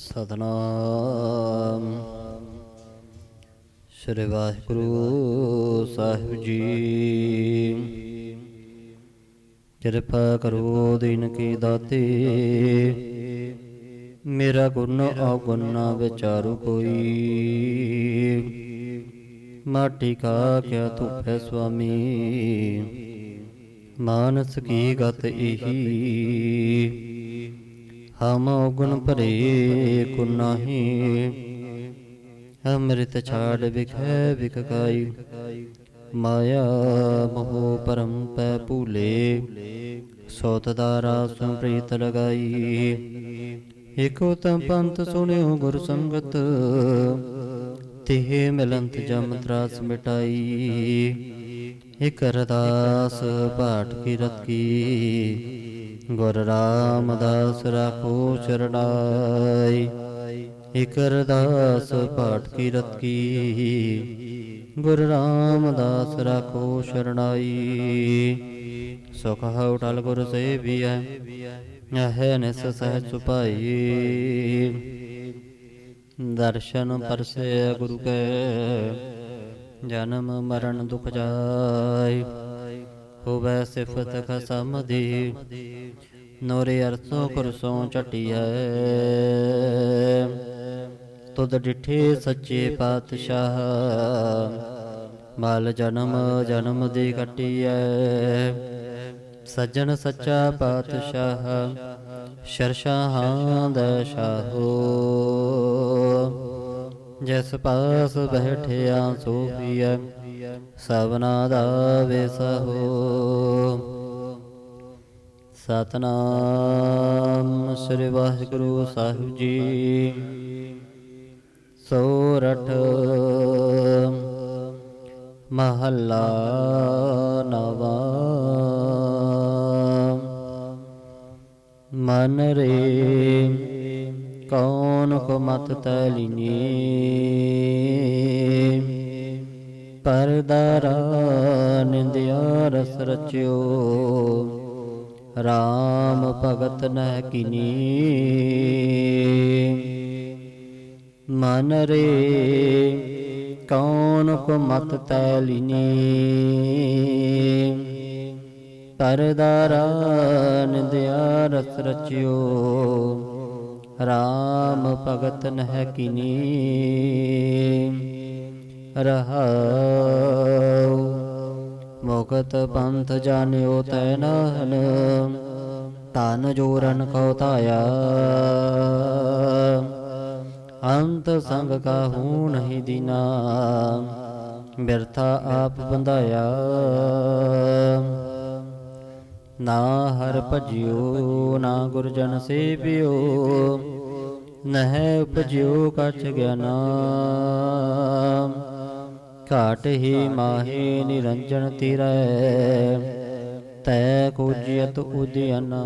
ਸਤਨਾਮ। ਸ੍ਰੀ ਵਾਹਿਗੁਰੂ ਸਾਹਿਬ ਜੀ। ਕਿਰਪਾ ਕਰੋ ਦਿਨ ਕੀ ਦਾਤੇ। ਮੇਰਾ ਗੁਣ ਔਗੁਣ ਨਾ ਵਿਚਾਰੂ ਕੋਈ। ਮਾਟੀ ਕਾ ਕਿਆ ਧੁਪੈ ਸੁਆਮੀ। ਮਾਨਸ ਕੀ ਗਤ ਇਹੀ। ਹਮ ਗੁਣ ਭਰੇ ਕੋ ਨਾਹੀ। ਅੰਮ੍ਰਿਤ ਛਾੜ ਵਿਖੈ ਵਿਕਕਾਈ ਮਾਇਆ ਮੋਹ ਪਰਮ ਪੈ ਭੂਲੇ। ਸੋਤ ਦਾ ਰਾਸ ਪ੍ਰੀਤ ਲਗਾਈ। ਇਕ ਉਤਮ ਪੰਥ ਸੁਣਿਓ ਗੁਰ ਸੰਗਤ। ਤਿਹ ਮਿਲੰਤ ਜਮ ਤਰਾਸ ਮਿਟਾਈ। ਇਕ ਅਰਦਾਸ ਪਾਠ ਕੀ ਰਤ ਕੀ। ਗੁਰ ਰਾਮਦਾਸ ਰਾਖੋ ਚਰਣਾਈ ਇਕ ਅਰਦਾਸ ਪਾਠ ਕੀ ਰਤ ਕੀ। ਗੁਰ ਰਾਮਦਾਸ ਰਾਖੋ ਸ਼ਰਣਾਈ ਸੁਖ ਹਉ ਟਲ ਗੁਰ ਸੇਵੀਐ, ਅਹੈ ਨਿਸ ਸਹਿ ਸੁਪਾਈ ਦਰਸ਼ਨ ਪਰਸੇ ਗੁਰੂ ਕੈ, ਜਨਮ ਮਰਨ ਦੁਖ ਜਾਇ। ਹੋਵੇ ਸਿਫਤ ਖਸਮ ਦੀ ਨੋਰੇ ਅਰਸੋਂ ਕੁਰਸੋਂ ਚਟਿਐ ਤੁਧ ਡਿਠੇ ਸੱਚੇ ਪਾਤਸ਼ਾਹ। ਮਾਲ ਜਨਮ ਜਨਮ ਦੀ ਕਟਿਐ ਸੱਜਣ ਸੱਚਾ ਪਾਤਸ਼ਾਹ। ਸ਼ਰਸ਼ਾਹਾਂ ਦਾ ਸ਼ਾਹੋ। ਜਿਸ ਪਾਸ ਬੈਠਿਆ ਸੋਫੀਐ ਸਭਨਾ ਦਾ ਵੇਸਹੋ। ਸਤਨਾਮ ਸ੍ਰੀ ਵਾਹਿਗੁਰੂ ਸਾਹਿਬ ਜੀ। ਸੋਰਠ ਮਹੱਲਾ ਨਵਾ। ਮਨ ਰੇ ਕੌਣ ਕੋ ਮਤ ਤਲਿਨੀ। ਪਰਦਾਰਾ ਨਿੰਦਿਆ ਰਸ ਰਚਿਓ। ਰਾਮ ਭਗਤ ਨਹਿ ਕਿਨੀ। ਮਨ ਰੇ ਕੌਣ ਕੋ ਮਤ ਤੈਲਿਨੀ ਪਰਦਾਰਾ ਨਿੰਦਿਆ ਰਸ ਰਚਿਓ। ਰਾਮ ਭਗਤ ਨਹਿ ਕਿਨੀ। ਰਹਾਉ। ਮੁਕਤ ਪੰਥ ਜਾਣਿਓ ਤੈ ਨਾਹਨ ਤਨ ਜੋਰਨ ਕਉ ਤਾਇਆ ਅੰਤ ਸੰਗ ਕਾਹੂ ਨਹੀਂ ਦੀਨਾ, ਬਿਰਥਾ ਆਪ ਬੰਧਾਇਆ। ਨਾ ਹਰ ਭਜਿਓ, ਨਾ ਗੁਰਜਨ ਸੇਵਿਓ, ਨਹਿ ਉਪਜਿਓ ਕਛ ਗਿਆਨਾ। ਘਾਟ ਹੀ ਮਾਹੇ ਨਿਰੰਜਨ ਤਿਰੈ ਤੈ ਕੋਜਿਅਤ ਉਦਿਅਨਾ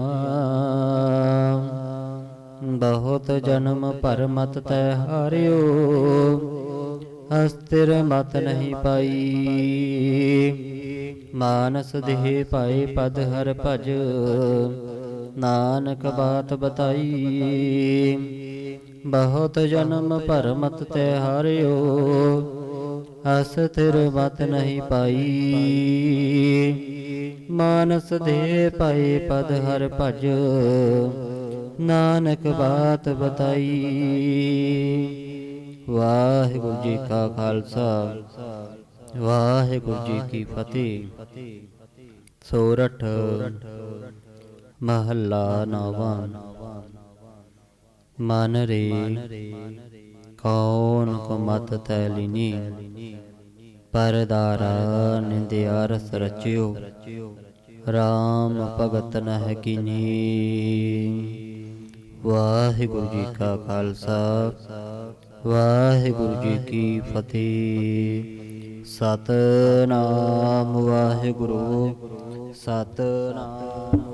ਬਹੁਤ ਜਨਮ ਪਰਮਤ ਤੈ ਹਾਰਿਓ। ਅਸਥਿਰ ਮਤ ਨਹੀਂ ਪਾਈ। ਮਾਨਸ ਦੇਹ ਪਾਏ ਪਦ ਹਰ ਭਜ। ਨਾਨਕ ਬਾਤ ਬਤਾਈ। ਬਹੁਤ ਜਨਮ ਪਰਮਤ ਤੈ ਹਾਰਿਓ। ਅਸਥਿਰ ਮਤ ਨਹੀਂ ਪਾਈ। ਮਾਨਸ ਦੇ ਪਾਏ ਪਦ ਹਰ ਭਜ। ਨਾਨਕ ਬਾਤ ਬਤਾਈ। ਵਾਹਿਗੁਰੂ ਜੀ ਕਾ ਖਾਲਸਾ। ਵਾਹਿਗੁਰੂ ਜੀ ਕੀ ਫਤਿਹ। ਸੋਰਠ ਮਹੱਲਾ ਨੌਵਾਂ। ਮਨ ਰੇ। ਕੌਣ ਕੋ ਮਤ ਤੈਲਿਨੀ? ਪਰਦਾਰਾ ਨਿੰਦਿਆ ਰਸ ਰਚਿਓ। RAM ਭਗਤ ਨਹਿ ਕਿਨੀ। ਵਾਹਿਗੁਰੂ ਜੀ ਕਾ ਖਾਲਸਾ। ਵਾਹਿਗੁਰੂ ਜੀ ਕੀ ਫਤਿਹ। ਸਤਨਾਮ ਵਾਹਿਗੁਰੂ। ਸਤਨਾਮ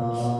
Uh,